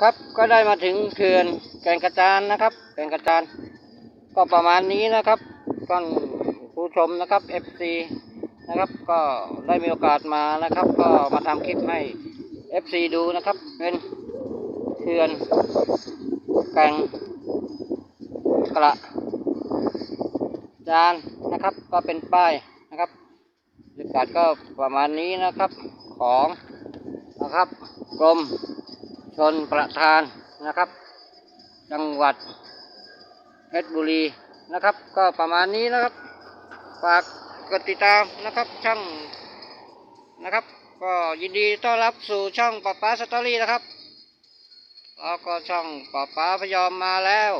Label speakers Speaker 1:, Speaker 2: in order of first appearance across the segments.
Speaker 1: ครับก็ได้มาถึงเขื่อนแก่งกระจานนะครับแก่งกระจานก็ประมาณนี้นะครับท่านผู้ชมนะครับ FC นะครับก็ได้มีโอกาสมานะครับ ก็มาทำคลิปให้ FC ดูนะครับเป็นเขื่อนแก่งกระจานนะครับก็เป็นป้ายนะครับบรรยากาศก็ประมาณนี้นะครับของ นะครับ กรมชนประธานนะครับ จังหวัดเพชรบุรีนะครับ ก็ประมาณนี้นะครับฝากกดติดตามนะครับช่องนะครับ ก็ยินดีต้อนรับสู่ช่องป้าป้าสตอรี่นะครับแล้วก็ช่องป้าป้าพยอมมาแล้ว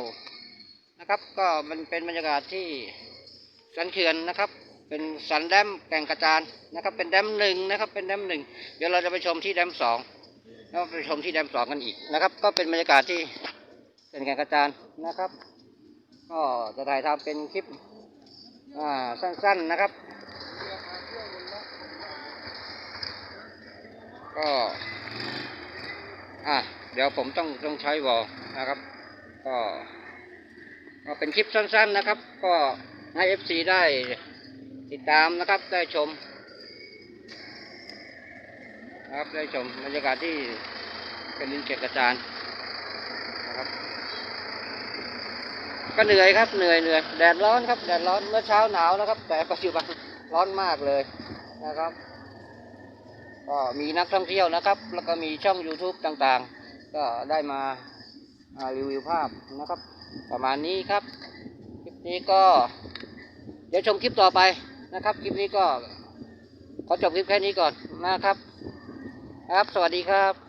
Speaker 1: นะครับ ก็มันเป็นบรรยากาศที่สันเขื่อนนะครับ เป็นสันแดมแก่งกระจานนะครับเป็นแดมหนึ่งนะครับเป็นแดมหนึ่งเดี๋ยวเราจะไปชมที่แดมสองแล้วไปชมที่แดมสองกันอีกนะครับ ก็เป็นบรรยากาศที่เป็นแก่งกระจานนะครับ ก็จะถ่ายทำเป็นคลิปอ่าสั้นๆนะครับ ก็อะเดี๋ยวผมต้องต้องใช้วอลนะครับ ก็ก็เป็นคลิปสั้นๆนะครับ ก็ให้ FC ได้ ติดตามนะครับได้ชมนะครับได้ชมบรรยากาศที่เป็นดินเก็บกระจานนะครับ ก็เหนื่อยครับเหนื่อยเหนื่อยแดดร้อนครับแดดร้อนเมื่อเช้าหนาวนะครับ แต่ปัจจุบันร้อนมากเลยนะครับก็มีนักท่องเที่ยวนะครับ แล้วก็มีช่อง YouTube ต่างๆ ก็ได้มาอ่ารีวิวภาพนะครับ ประมาณนี้ครับ คลิปนี้ก็ เดี๋ยวชมคลิปต่อไป นะครับคลิปนี้ก็ขอจบคลิปแค่นี้ก่อนนะครับ ครับ สวัสดีครับ